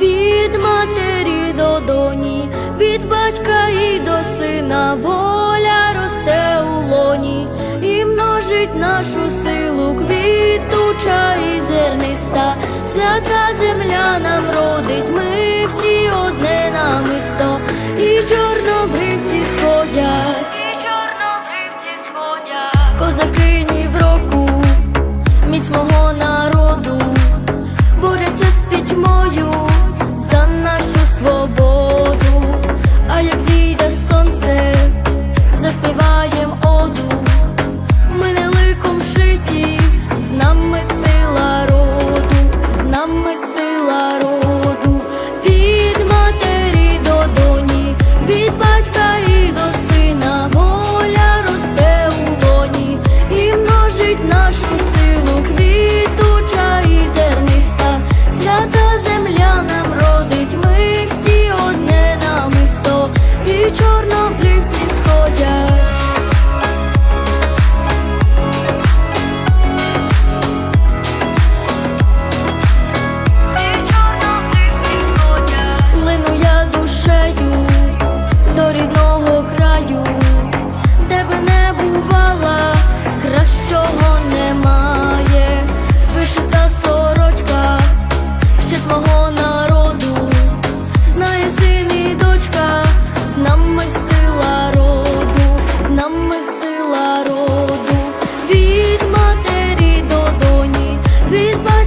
від матері до доні, від батька і до сина воля росте у лоні і множить нашу силу квітуча і зерниста, свята земля нам родить, ми всі одне намисто, і чорнобривці сходять, і чорнобривці сходять, козаки ні в року, міць мого народу. with